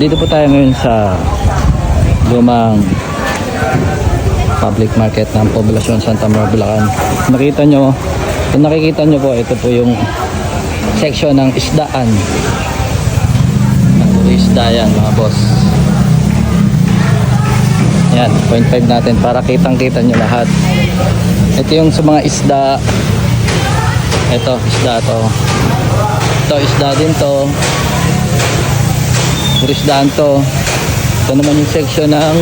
Dito po tayo ngayon sa lumang public market ng Poblasyon Santa Maria, Bulacan. Nakita nyo, kung nakikita nyo po, ito po yung section ng isdaan. Isda yan mga boss. Yan, 0.5 natin para kitang-kita nyo lahat. Ito yung sa mga isda. Ito, isda to. Ito, isda din to. Puro isdaan to. Ito naman yung section ng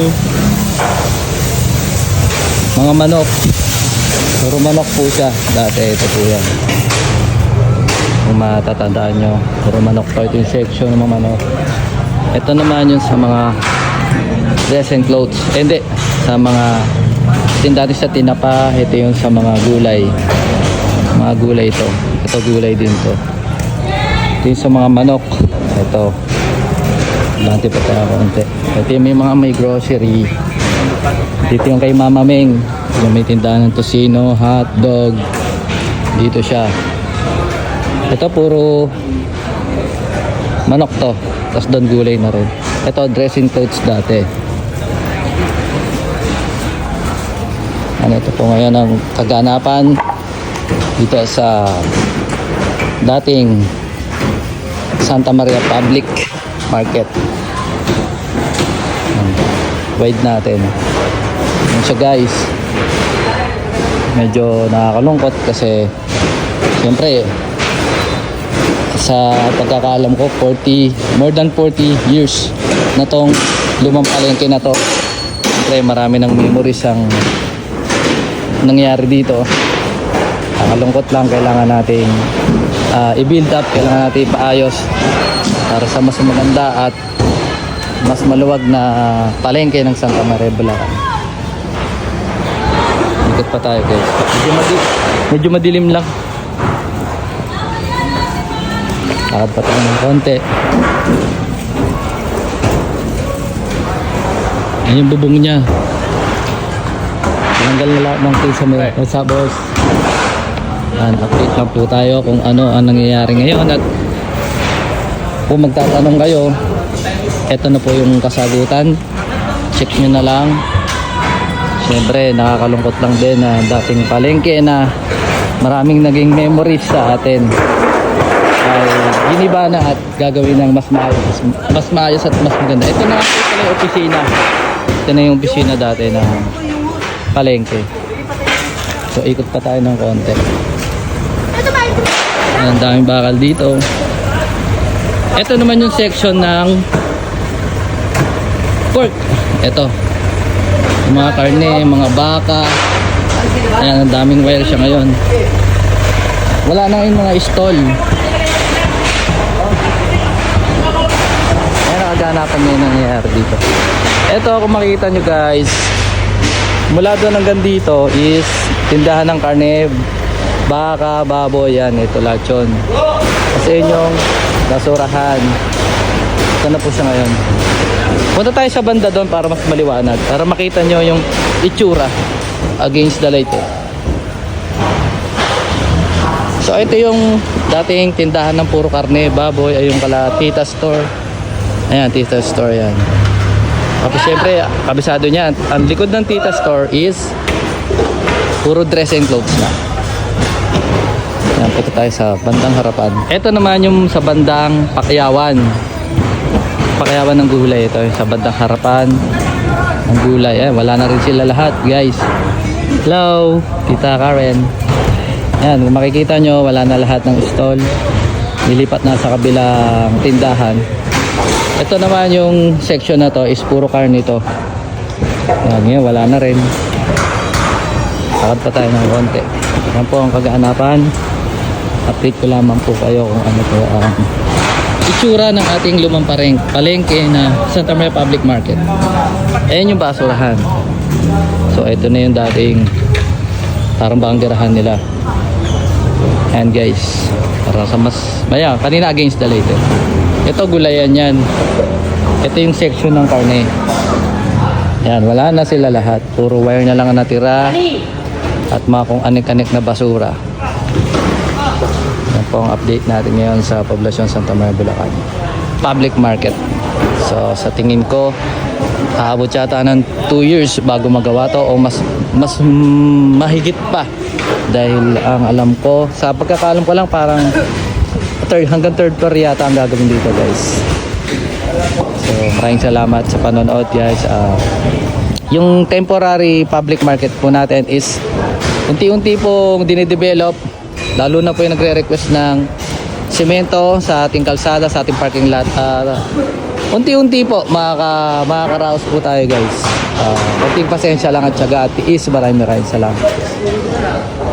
mga manok. Puro manok po siya. Dati ito po yan. Kung matatandaan nyo. Puro manok po. Ito yung section ng mga manok. Ito naman yung sa mga dress and clothes. Eh, hindi. Sa mga tindati sa tinapa. Ito yung sa mga gulay. Mga gulay ito. Ito gulay din to. Ito yung sa mga manok. Ito. Dati pa tayo konti. Ito yung may mga may grocery. Dito yung kay Mama Meng. Yung may tindahan ng tosino, hot dog. Dito siya. Ito puro manok to. Tapos doon gulay na rin. Ito dressing clothes dati. Ano ito po ngayon ang kaganapan dito sa dating Santa Maria Public Market. Wide natin. Yan siya guys. Medyo nakakalungkot kasi siyempre sa pagkakaalam ko 40 more than 40 years na tong lumang palengke na to siyempre marami ng memories ang nangyari dito nakakalungkot lang kailangan nating ah, i-build up kailangan natin ipaayos para sa mas maganda at mas maluwag na palengke ng Santa Maria Bulacan ikot pa tayo guys medyo, madi- medyo madilim lang Lakad pa tayo ng konti. Ayan yung bubong niya. Tinanggal na lahat ng sa may sa boss. Yan, update lang po tayo kung ano ang nangyayari ngayon at kung magtatanong kayo, eto na po yung kasagutan. Check nyo na lang. Siyempre, nakakalungkot lang din na dating palengke na maraming naging memories sa atin. Ay giniba na at gagawin ng mas maayos mas maayos at mas maganda. Ito na po pala yung opisina. Ito na yung opisina dati na palengke. So ikot pa tayo ng konti. Ang daming bakal dito. Ito naman yung section ng pork ito mga karne, mga baka ayan ang daming wire siya ngayon wala na yung mga stall Ayan, nakaganapan niya yung nangyayari dito. Ito, kung makikita nyo guys, mula doon hanggang dito is tindahan ng karne, baka, baboy, yan, ito lahat. Kasi yun yung basurahan. Ito na po siya ngayon. Punta tayo sa banda doon para mas maliwanag. Para makita nyo yung itsura against the light. Eh. So ito yung dating tindahan ng puro karne, baboy, ay yung kala Tita Store. Ayan, Tita Store yan. Tapos syempre, kabisado niya, ang likod ng Tita Store is puro dress and clothes na. Ayan, punta tayo sa bandang harapan. Ito naman yung sa bandang Pakyawan. Pakyawan ng gulay ito, yung sa bandang harapan ng gulay. Eh, wala na rin sila lahat, guys. Hello, Tita Karen. Yan, kung makikita nyo, wala na lahat ng stall. Nilipat na sa kabilang tindahan. Ito naman yung section na to is puro karne ito. Yan, ngayon wala na rin. Lakad pa tayo ng konti. Yan po ang kaganapan. Update ko lamang po kayo kung ano po ang itsura ng ating lumang pareng, palengke na Santa Maria Public Market. Ayan yung basurahan. So ito na yung dating parang banggerahan nila. Ayan guys. Para sa mas... Maya, kanina against the light eh. Ito gulayan yan. Ito yung section ng karne. Ayan, wala na sila lahat. Puro wire na lang ang natira. At mga kung anik-anik na basura. Po update natin ngayon sa poblasyon Santa Maria, Bulacan. Public market. So sa tingin ko, aabot yata ng 2 years bago magawa to o mas mas mahigit pa. Dahil ang alam ko, sa pagkakalam ko lang parang third, hanggang third floor yata ang gagawin dito guys. So maraming salamat sa panonood guys. Ah, yung temporary public market po natin is unti-unti pong dinidevelop lalo na po yung nagre-request ng semento sa ating kalsada, sa ating parking lot. Ah, unti-unti po makaka, makakaraos po tayo guys. Uh, konting pasensya lang at syaga at tiis. Maraming maraming salamat.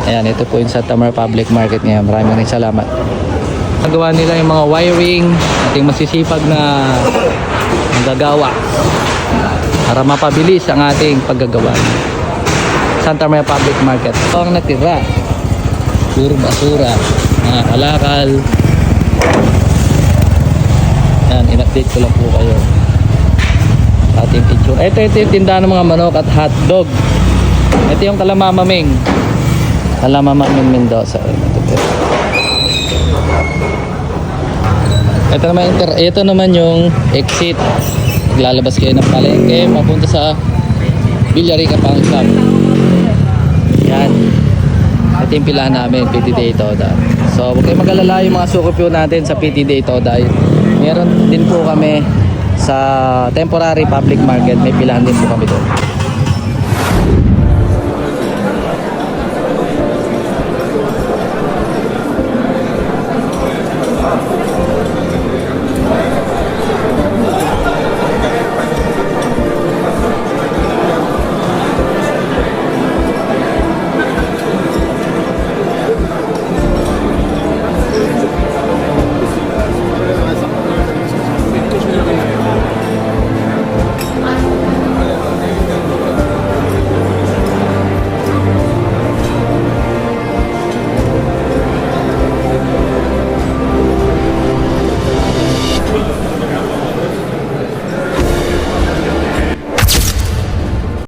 Ayan, ito po yung Santa Maria Public Market ngayon. Maraming maraming salamat. Nagawa nila yung mga wiring, ating masisipag na gagawa para mapabilis ang ating paggagawa. Santa Maria Public Market. Ito ang natira. Puro basura, mga kalakal. Yan, in-update ko lang po kayo. Ating picture. Ito, ito yung tindahan ng mga manok at hotdog. Ito yung kalamamaming. Kalamamaming Mendoza. Ito, ito. Ito naman, inter- ito naman yung exit. Lalabas kayo ng palengke, mapunta sa Villarica Shop. Yan. Ito yung pilahan namin, PTD Toda. So, huwag kayong mag-alala yung mga sukupyo natin sa PTD Toda. Meron din po kami sa temporary public market. May pilahan din po kami doon.